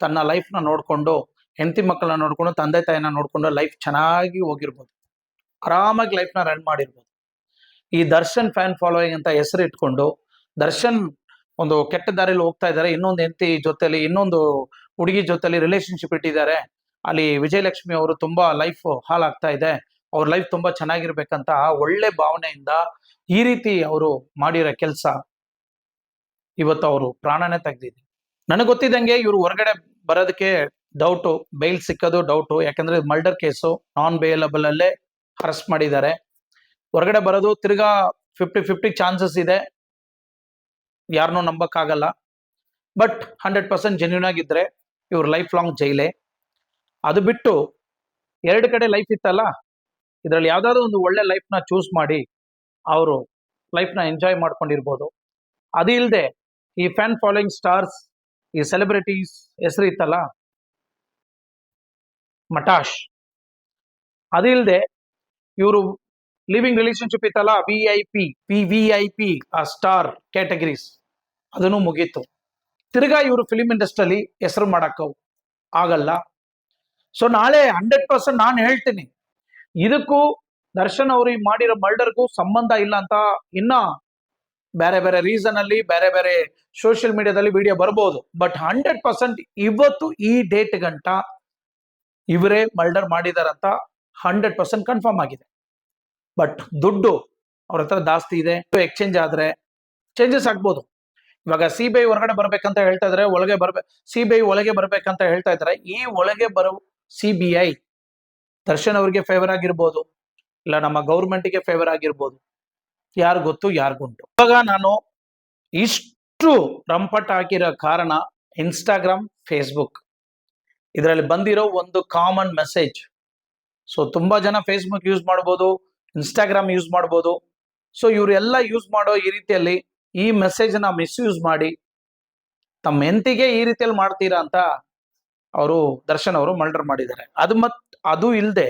ತನ್ನ ಲೈಫ್ನ ನೋಡಿಕೊಂಡು, ಹೆಂಡತಿ ಮಕ್ಕಳನ್ನ ನೋಡ್ಕೊಂಡು, ತಂದೆ ತಾಯಿನ ನೋಡ್ಕೊಂಡು ಲೈಫ್ ಚೆನ್ನಾಗಿ ಹೋಗಿರ್ಬೋದು. ಆರಾಮಾಗಿ ಲೈಫ್ನ ರನ್ ಮಾಡಿರ್ಬೋದು. ಈ ದರ್ಶನ್ ಫ್ಯಾನ್ ಫಾಲೋಯಿಂಗ್ ಅಂತ ಹೆಸರು ಇಟ್ಕೊಂಡು, ದರ್ಶನ್ ಒಂದು ಕೆಟ್ಟ ದಾರಿಯಲ್ಲಿ ಹೋಗ್ತಾ ಇದ್ದಾರೆ ಇನ್ನೊಂದು ಹೆಂಡತಿ ಜೊತೆಲಿ, ಇನ್ನೊಂದು ಹುಡುಗಿ ಜೊತೆಲಿ ರಿಲೇಶನ್ಶಿಪ್ ಇಟ್ಟಿದ್ದಾರೆ. ಅಲ್ಲಿ ವಿಜಯಲಕ್ಷ್ಮಿ ಅವರು ತುಂಬಾ ಲೈಫ್ ಹಾಳಾಗ್ತಾ ಇದೆ, ಅವ್ರ ಲೈಫ್ ತುಂಬಾ ಚೆನ್ನಾಗಿರ್ಬೇಕಂತ ಒಳ್ಳೆ ಭಾವನೆಯಿಂದ ಈ ರೀತಿ ಅವರು ಮಾಡಿರೋ ಕೆಲಸ. ಇವತ್ತು ಅವರು ಪ್ರಾಣನೇ ತೆಗ್ದಿದೆ. ನನಗೆ ಗೊತ್ತಿದ್ದಂಗೆ ಇವರು ಹೊರಗಡೆ ಬರೋದಕ್ಕೆ ಡೌಟು ಬೈಲ್ ಸಿಕ್ಕೋದು ಡೌಟು ಯಾಕಂದ್ರೆ ಮರ್ಡರ್ ಕೇಸು ನಾನ್ ಬೇಯಲಬಲ್ ಅಲ್ಲೇ ಅರೆಸ್ಟ್ ಮಾಡಿದ್ದಾರೆ. ಹೊರಗಡೆ ಬರೋದು ತಿರ್ಗಾ ಫಿಫ್ಟಿ ಫಿಫ್ಟಿ ಚಾನ್ಸಸ್ ಇದೆ. ಯಾರನ್ನೂ ನಂಬಕ್ಕಾಗಲ್ಲ. ಬಟ್ ಹಂಡ್ರೆಡ್ ಪರ್ಸೆಂಟ್ ಜೆನ್ಯೂನ್ ಆಗಿದ್ರೆ ಇವ್ರ ಲೈಫ್ ಲಾಂಗ್ ಜೈಲೇ. ಅದು ಬಿಟ್ಟು ಎರಡು ಕಡೆ ಲೈಫ್ ಇತ್ತಲ್ಲ, ಇದರಲ್ಲಿ ಯಾವ್ದಾದ್ರು ಒಂದು ಒಳ್ಳೆ ಲೈಫ್ನ ಚೂಸ್ ಮಾಡಿ ಅವರು ಲೈಫ್ನ ಎಂಜಾಯ್ ಮಾಡ್ಕೊಂಡಿರ್ಬೋದು. ಅದು ಇಲ್ಲದೆ ಈ ಫ್ಯಾನ್ ಫಾಲೋಯಿಂಗ್ ಸ್ಟಾರ್ಸ್ ಈ ಸೆಲೆಬ್ರಿಟೀಸ್ ಹೆಸರು ಇತ್ತಲ್ಲ? ಮಟಾಶ್. ಅದು ಇಲ್ಲದೆ ಇವರು ಲಿವಿಂಗ್ ರಿಲೇಶನ್ಶಿಪ್ ಇತ್ತಲ್ಲ? V I P P V I P ಆ ಸ್ಟಾರ್ ಕ್ಯಾಟಗರೀಸ್ ಅದನ್ನು ಮುಗೀತು. ತಿರ್ಗಾ ಇವರು ಫಿಲಿಮ್ ಇಂಡಸ್ಟ್ರಿಯಲ್ಲಿ ಹೆಸರು ಮಾಡಕ್ಕವು ಆಗಲ್ಲ. ಸೊ ನಾಳೆ ಹಂಡ್ರೆಡ್ ಪರ್ಸೆಂಟ್ ನಾನು ಹೇಳ್ತೀನಿ. ಇದಕ್ಕೂ ದರ್ಶನ್ ಅವರು ಮಾಡಿರೋ ಮರ್ಡರ್ಗೂ ಸಂಬಂಧ ಇಲ್ಲ ಅಂತ ಇನ್ನ ಬೇರೆ ಬೇರೆ ರೀಸನ್ ಅಲ್ಲಿ, ಬೇರೆ ಬೇರೆ ಸೋಷಿಯಲ್ ಮೀಡಿಯಾದಲ್ಲಿ ವಿಡಿಯೋ ಬರ್ಬೋದು. ಬಟ್ ಹಂಡ್ರೆಡ್ ಪರ್ಸೆಂಟ್ ಇವತ್ತು ಈ ಡೇಟ್ ಗಂಟ ಇವರೇ ಮರ್ಡರ್ ಮಾಡಿದಾರಂತ ಹಂಡ್ರೆಡ್ ಪರ್ಸೆಂಟ್ ಕನ್ಫರ್ಮ್ ಆಗಿದೆ. ಬಟ್ ದುಡ್ಡು ಅವ್ರ ಹತ್ರ ಜಾಸ್ತಿ ಇದೆ ಎಕ್ಸ್ಚೇಂಜ್ ಆದ್ರೆ ಚೇಂಜಸ್ ಆಗ್ಬೋದು. ಇವಾಗ ಸಿ ಬಿ ಐ ಹೊರಗಡೆ ಬರ್ಬೇಕಂತ ಹೇಳ್ತಾ ಇದ್ರೆ, ಒಳಗೆ ಬರ್ಬೇಕು ಸಿ ಬಿ ಐ ಒಳಗೆ ಬರ್ಬೇಕಂತ ಹೇಳ್ತಾ ಇದ್ರೆ, ಈ ಒಳಗೆ ಬರೋ ಸಿ ಬಿ ಐ ದರ್ಶನ್ ಅವರಿಗೆ ಫೇವರ್ ಆಗಿರ್ಬೋದು, ಇಲ್ಲ ನಮ್ಮ ಗೌರ್ಮೆಂಟ್ಗೆ ಫೇವರ್ ಆಗಿರ್ಬೋದು ಯಾರು ಗೊತ್ತು ಯಾರಿಗುಂಟು ಇವಾಗ ನಾನು ಇಷ್ಟು ರಂಪಟ್ ಹಾಕಿರೋ ಕಾರಣ ಇನ್ಸ್ಟಾಗ್ರಾಮ್ ಫೇಸ್ಬುಕ್ ಇದರಲ್ಲಿ ಬಂದಿರೋ ಒಂದು ಕಾಮನ್ ಮೆಸೇಜ್ ಸೊ ತುಂಬಾ ಜನ ಫೇಸ್ಬುಕ್ ಯೂಸ್ ಮಾಡ್ಬೋದು ಇನ್ಸ್ಟಾಗ್ರಾಮ್ ಯೂಸ್ ಮಾಡ್ಬೋದು. ಸೊ ಇವರೆಲ್ಲ ಯೂಸ್ ಮಾಡೋ ಈ ರೀತಿಯಲ್ಲಿ ಈ ಮೆಸೇಜ್ನ ಮಿಸ್ಯೂಸ್ ಮಾಡಿ ತಮ್ಮ ಎಂತಿಗೆ ಈ ರೀತಿಯಲ್ಲಿ ಮಾಡ್ತೀರಾ ಅಂತ ಅವರು, ದರ್ಶನ್ ಅವರು ಮರ್ಡರ್ ಮಾಡಿದ್ದಾರೆ. ಅದು ಮತ್, ಅದು ಇಲ್ಲದೆ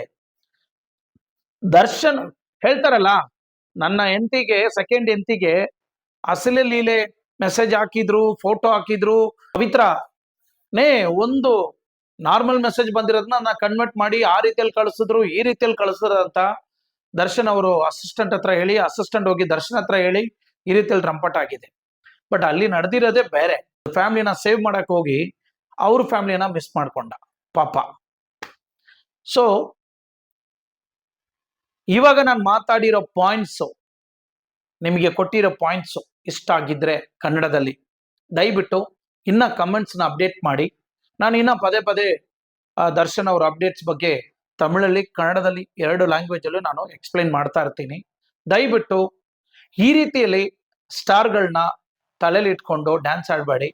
ದರ್ಶನ್ ಹೇಳ್ತಾರಲ್ಲ ನನ್ನ ಎಂತಿಗೆ ಸೆಕೆಂಡ್ ಎಂತಿಗೆ ಅಸಲೆ ಲೀಲೆ ಮೆಸೇಜ್ ಹಾಕಿದ್ರು ಫೋಟೋ ಹಾಕಿದ್ರು. ಪವಿತ್ರ, ನೇ, ಒಂದು ನಾರ್ಮಲ್ ಮೆಸೇಜ್ ಬಂದಿರೋದನ್ನ ನಾ ಕನ್ವರ್ಟ್ ಮಾಡಿ ಆ ರೀತಿಯಲ್ಲಿ ಕಳಿಸಿದ್ರು, ಈ ರೀತಿಯಲ್ಲಿ ಕಳಿಸಿದ್ರು ಅಂತ ದರ್ಶನ್ ಅವರು ಅಸಿಸ್ಟೆಂಟ್ ಹತ್ರ ಹೇಳಿ ಅಸಿಸ್ಟೆಂಟ್ ಹೋಗಿ ದರ್ಶನ್ ಹತ್ರ ಹೇಳಿ ಈ ರೀತಿಯಲ್ಲಿ ರಂಪಟ ಆಗಿದೆ. ಬಟ್ ಅಲ್ಲಿ ನಡೆದಿರೋದೇ ಬೇರೆ. ಫ್ಯಾಮಿಲಿನ ಸೇವ್ ಮಾಡಕ್ ಹೋಗಿ ಅವ್ರ ಫ್ಯಾಮಿಲಿನ ಮಿಸ್ ಮಾಡ್ಕೊಂಡ ಪಾಪ. ಸೊ ಇವಾಗ ನಾನು ಮಾತಾಡಿರೋ ಪಾಯಿಂಟ್ಸು ನಿಮಗೆ ಕೊಟ್ಟಿರೋ ಪಾಯಿಂಟ್ಸು ಇಷ್ಟ ಆಗಿದ್ರೆ ಕನ್ನಡದಲ್ಲಿ. ದಯವಿಟ್ಟು ಇನ್ನ ಕಮೆಂಟ್ಸ್ನ ಅಪ್ಡೇಟ್ ಮಾಡಿ. ನಾನು ಇನ್ನ ಪದೇ ಪದೇ ದರ್ಶನ್ ಅವರ ಅಪ್ಡೇಟ್ಸ್ ಬಗ್ಗೆ ತಮಿಳಲ್ಲಿ, ಕನ್ನಡದಲ್ಲಿ ಎರಡು ಲ್ಯಾಂಗ್ವೇಜಲ್ಲೂ ನಾನು ಎಕ್ಸ್ಪ್ಲೈನ್ ಮಾಡ್ತಾ ಇರ್ತೀನಿ. ದಯವಿಟ್ಟು ಈ ರೀತಿಯಲ್ಲಿ ಸ್ಟಾರ್ಗಳನ್ನ ತಲೆಯಲ್ಲಿ ಇಟ್ಕೊಂಡು ಡ್ಯಾನ್ಸ್ ಆಡಬೇಡಿ.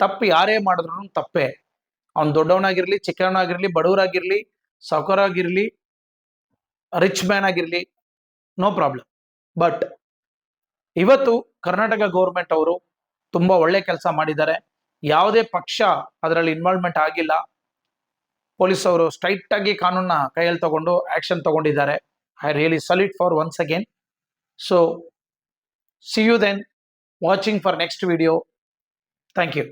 ತಪ್ಪು ಯಾರೇ ಮಾಡಿದ್ರು ತಪ್ಪೇ. ಅವ್ನು ದೊಡ್ಡವನಾಗಿರ್ಲಿ, ಚಿಕ್ಕವನಾಗಿರ್ಲಿ, ಬಡವರಾಗಿರಲಿ, ಸಾವುಕಾರಾಗಿರ್ಲಿ ರಿಚ್ ಮ್ಯಾನ್ ಆಗಿರಲಿ ನೋ ಪ್ರಾಬ್ಲಮ್ ಬಟ್ ಇವತ್ತು ಕರ್ನಾಟಕ ಗೌರ್ಮೆಂಟ್ ಅವರು ತುಂಬಾ ಒಳ್ಳೆ ಕೆಲಸ ಮಾಡಿದ್ದಾರೆ. ಯಾವುದೇ ಪಕ್ಷ ಅದರಲ್ಲಿ ಇನ್ವಾಲ್ವ್ಮೆಂಟ್ ಆಗಿಲ್ಲ. ಪೊಲೀಸ್ ಅವರು ಸ್ಟ್ರೈಟ್ ಆಗಿ ಕಾನೂನ ಕೈಯಲ್ಲಿ ತಗೊಂಡು ಆಕ್ಷನ್ ತಗೊಂಡಿದ್ದಾರೆ. I really salute for once again so see you then watching for next video thank you